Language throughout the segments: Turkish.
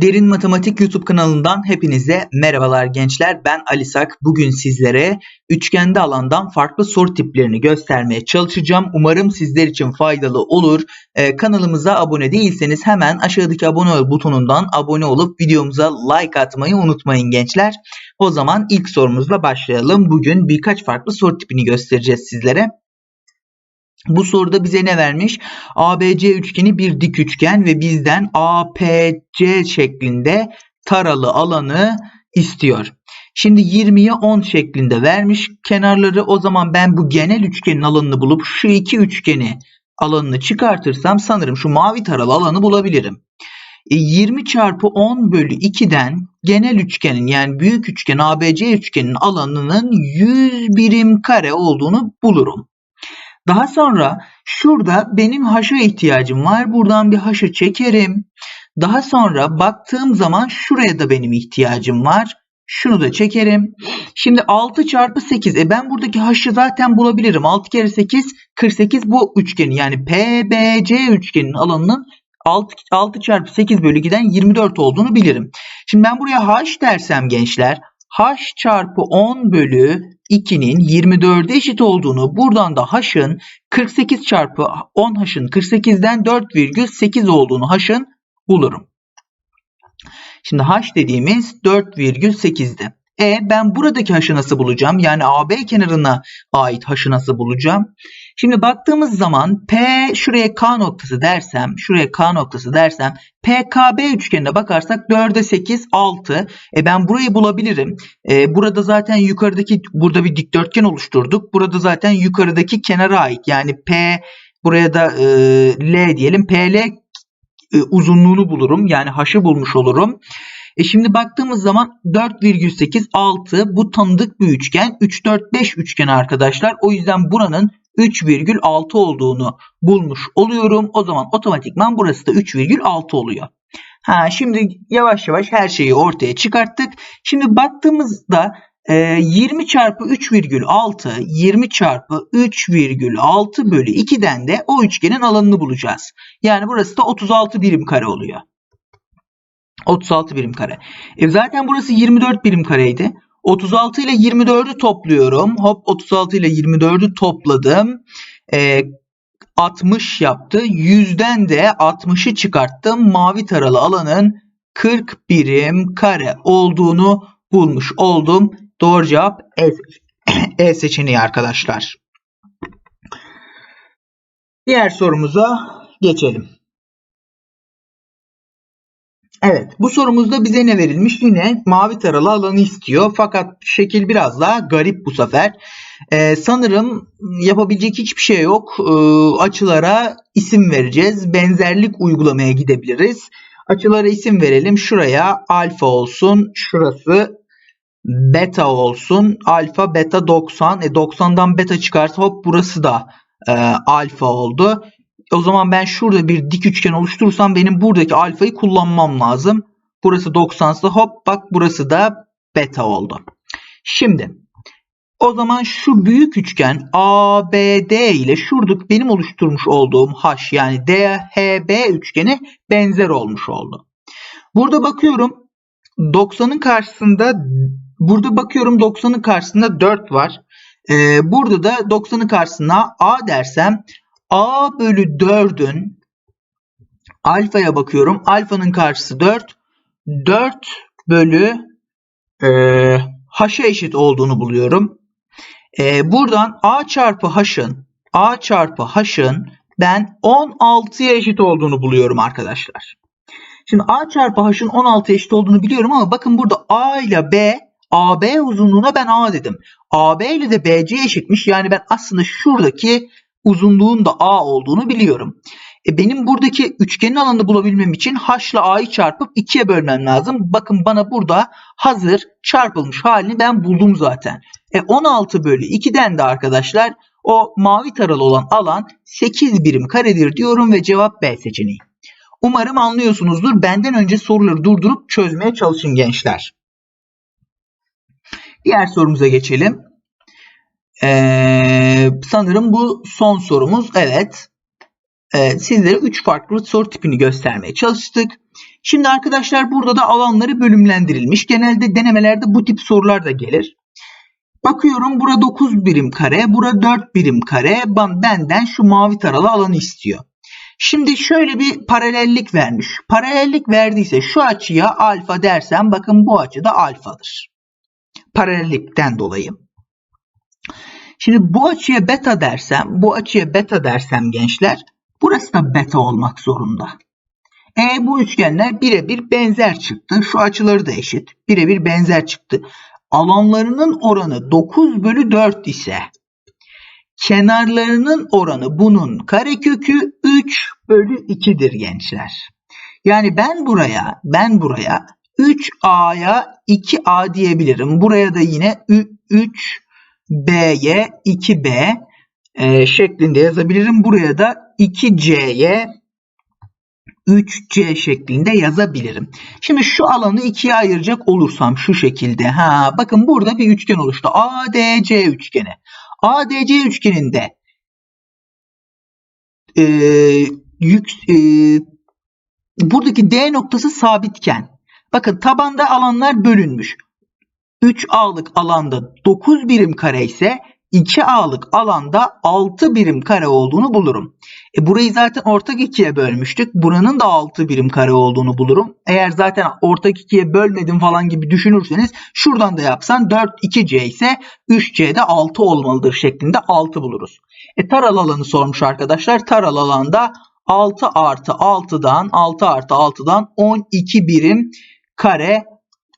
Derin Matematik YouTube kanalından hepinize merhabalar gençler. Ben Ali Sak. Bugün sizlere üçgende alandan farklı soru tiplerini göstermeye çalışacağım. Umarım sizler için faydalı olur. Ee, kanalımıza abone değilseniz hemen aşağıdaki abone ol butonundan abone olup videomuza like atmayı unutmayın gençler. O zaman ilk sorumuzla başlayalım. Bugün birkaç farklı soru tipini göstereceğiz sizlere. Bu soruda bize ne vermiş? ABC üçgeni bir dik üçgen ve bizden APC şeklinde taralı alanı istiyor. Şimdi 20'ye 10 şeklinde vermiş kenarları. O zaman ben bu genel üçgenin alanını bulup şu iki üçgeni alanını çıkartırsam sanırım şu mavi taralı alanı bulabilirim. 20 e, çarpı 10 bölü 2'den genel üçgenin yani büyük üçgen ABC üçgenin alanının 100 birim kare olduğunu bulurum. Daha sonra şurada benim haşa ihtiyacım var. Buradan bir haşı çekerim. Daha sonra baktığım zaman şuraya da benim ihtiyacım var. Şunu da çekerim. Şimdi 6 çarpı 8. E ben buradaki haşı zaten bulabilirim. 6 kere 8 48 bu üçgeni yani PBC üçgeninin alanının 6, 6 çarpı 8 bölü 2'den 24 olduğunu bilirim. Şimdi ben buraya h dersem gençler h çarpı 10 bölü 2'nin 24'e eşit olduğunu buradan da h'ın 48 çarpı 10 h'ın 48'den 4,8 olduğunu h'ın bulurum. Şimdi h dediğimiz 4,8'di. E ben buradaki h'ı nasıl bulacağım? Yani AB kenarına ait h'ı nasıl bulacağım? Şimdi baktığımız zaman P şuraya K noktası dersem, şuraya K noktası dersem PKB üçgenine bakarsak 4'e 8 6. E ben burayı bulabilirim. E burada zaten yukarıdaki burada bir dikdörtgen oluşturduk. Burada zaten yukarıdaki kenara ait. Yani P buraya da e, L diyelim. PL e, uzunluğunu bulurum. Yani h'ı bulmuş olurum. E şimdi baktığımız zaman 4,8 6 bu tanıdık bir üçgen. 3 4 5 üçgen arkadaşlar. O yüzden buranın 3,6 olduğunu bulmuş oluyorum. O zaman otomatikman burası da 3,6 oluyor. Ha, şimdi yavaş yavaş her şeyi ortaya çıkarttık. Şimdi baktığımızda 20 e, çarpı 3,6 20 çarpı 3,6 bölü 2'den de o üçgenin alanını bulacağız. Yani burası da 36 birim kare oluyor. 36 birim kare. E zaten burası 24 birim kareydi. 36 ile 24'ü topluyorum. Hop 36 ile 24'ü topladım. E, 60 yaptı. 100'den de 60'ı çıkarttım. Mavi taralı alanın 40 birim kare olduğunu bulmuş oldum. Doğru cevap E, e seçeneği arkadaşlar. Diğer sorumuza geçelim. Evet bu sorumuzda bize ne verilmiş? Yine mavi taralı alanı istiyor. Fakat şekil biraz daha garip bu sefer. Ee, sanırım yapabilecek hiçbir şey yok. Ee, açılara isim vereceğiz. Benzerlik uygulamaya gidebiliriz. Açılara isim verelim. Şuraya alfa olsun. Şurası beta olsun. Alfa beta 90. E 90'dan beta çıkarsa hop burası da e, alfa oldu. O zaman ben şurada bir dik üçgen oluşturursam benim buradaki alfayı kullanmam lazım. Burası 90 ise hop bak burası da beta oldu. Şimdi o zaman şu büyük üçgen ABD ile şuradaki benim oluşturmuş olduğum H yani DHB üçgeni benzer olmuş oldu. Burada bakıyorum 90'ın karşısında burada bakıyorum 90'ın karşısında 4 var. Ee, burada da 90'ın karşısına A dersem A bölü 4'ün alfaya bakıyorum. Alfanın karşısı 4. 4 bölü e, h'a eşit olduğunu buluyorum. E, buradan a çarpı h'ın a çarpı h'ın ben 16'ya eşit olduğunu buluyorum arkadaşlar. Şimdi a çarpı h'ın 16'ya eşit olduğunu biliyorum ama bakın burada a ile b AB uzunluğuna ben A dedim. AB ile de BC eşitmiş. Yani ben aslında şuradaki uzunluğun da A olduğunu biliyorum. E benim buradaki üçgenin alanını bulabilmem için H ile A'yı çarpıp 2'ye bölmem lazım. Bakın bana burada hazır çarpılmış halini ben buldum zaten. E 16 bölü 2'den de arkadaşlar o mavi taralı olan alan 8 birim karedir diyorum ve cevap B seçeneği. Umarım anlıyorsunuzdur. Benden önce soruları durdurup çözmeye çalışın gençler. Diğer sorumuza geçelim. Ee, sanırım bu son sorumuz. Evet. e, sizlere 3 farklı soru tipini göstermeye çalıştık. Şimdi arkadaşlar burada da alanları bölümlendirilmiş. Genelde denemelerde bu tip sorular da gelir. Bakıyorum burada 9 birim kare, burada 4 birim kare. Benden şu mavi taralı alanı istiyor. Şimdi şöyle bir paralellik vermiş. Paralellik verdiyse şu açıya alfa dersem bakın bu açı da alfadır. Paralellikten dolayı. Şimdi bu açıya beta dersem, bu açıya beta dersem gençler, burası da beta olmak zorunda. E bu üçgenler birebir benzer çıktı. Şu açıları da eşit. Birebir benzer çıktı. Alanlarının oranı 9 bölü 4 ise kenarlarının oranı bunun karekökü 3 bölü 2'dir gençler. Yani ben buraya ben buraya 3A'ya 2A diyebilirim. Buraya da yine 3B'ye 2B e, şeklinde yazabilirim. Buraya da 2C'ye 3C şeklinde yazabilirim. Şimdi şu alanı ikiye ayıracak olursam şu şekilde. Ha bakın burada bir üçgen oluştu. ADC üçgeni. ADC üçgeninde e, yük, e, buradaki D noktası sabitken bakın tabanda alanlar bölünmüş. 3A'lık alanda 9 birim kare ise 2A'lık alanda 6 birim kare olduğunu bulurum. E burayı zaten ortak ikiye bölmüştük. Buranın da 6 birim kare olduğunu bulurum. Eğer zaten ortak ikiye bölmedim falan gibi düşünürseniz şuradan da yapsan 4 2C ise 3C'de 6 olmalıdır şeklinde 6 buluruz. E taral alanı sormuş arkadaşlar. Taral alanda 6 artı 6'dan 6 artı 6'dan 12 birim kare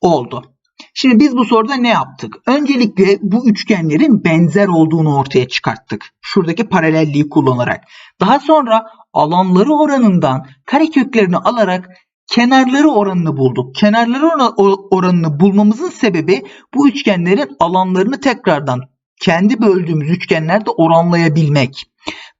oldu. Şimdi biz bu soruda ne yaptık? Öncelikle bu üçgenlerin benzer olduğunu ortaya çıkarttık. Şuradaki paralelliği kullanarak. Daha sonra alanları oranından kareköklerini alarak kenarları oranını bulduk. Kenarları oranını bulmamızın sebebi bu üçgenlerin alanlarını tekrardan kendi böldüğümüz üçgenlerde oranlayabilmek.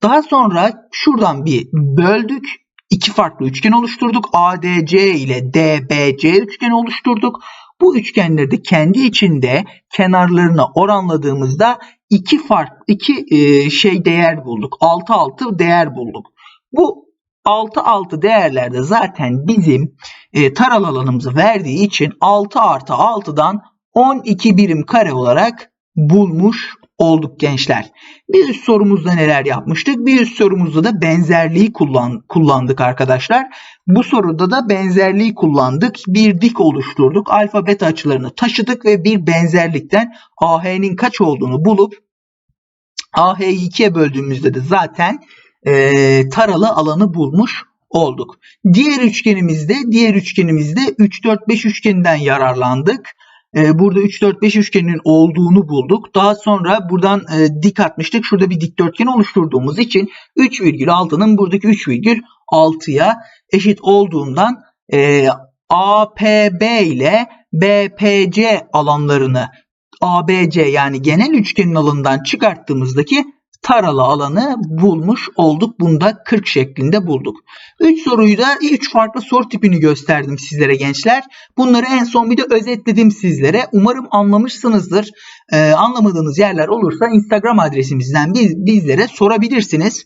Daha sonra şuradan bir böldük. İki farklı üçgen oluşturduk. ADC ile DBC üçgeni oluşturduk. Bu üçgenleri de kendi içinde kenarlarına oranladığımızda iki fark iki e, şey değer bulduk. 6 6 değer bulduk. Bu 6 6 değerlerde zaten bizim e, taral alanımızı verdiği için 6 artı 6'dan 12 birim kare olarak bulmuş olduk gençler. Bir üst sorumuzda neler yapmıştık? Bir üst sorumuzda da benzerliği kullan, kullandık arkadaşlar. Bu soruda da benzerliği kullandık. Bir dik oluşturduk. Alfa beta açılarını taşıdık ve bir benzerlikten AH'nin kaç olduğunu bulup AH'yi ikiye böldüğümüzde de zaten e, taralı alanı bulmuş olduk. Diğer üçgenimizde diğer üçgenimizde 3 4 5 üçgeninden yararlandık. Ee, burada 3, 4, 5 üçgeninin olduğunu bulduk. Daha sonra buradan e, dik atmıştık. Şurada bir dikdörtgen oluşturduğumuz için 3,6'nın buradaki 3,6'ya eşit olduğundan e, APB ile BPC alanlarını ABC yani genel üçgenin alanından çıkarttığımızdaki taralı alanı bulmuş olduk. Bunda 40 şeklinde bulduk. 3 soruyu da 3 farklı soru tipini gösterdim sizlere gençler. Bunları en son bir de özetledim sizlere. Umarım anlamışsınızdır. Ee, anlamadığınız yerler olursa Instagram adresimizden biz, bizlere sorabilirsiniz.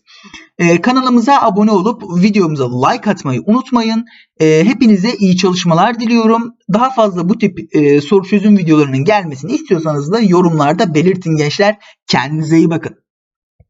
Ee, kanalımıza abone olup videomuza like atmayı unutmayın. Ee, hepinize iyi çalışmalar diliyorum. Daha fazla bu tip e, soru çözüm videolarının gelmesini istiyorsanız da yorumlarda belirtin gençler. Kendinize iyi bakın.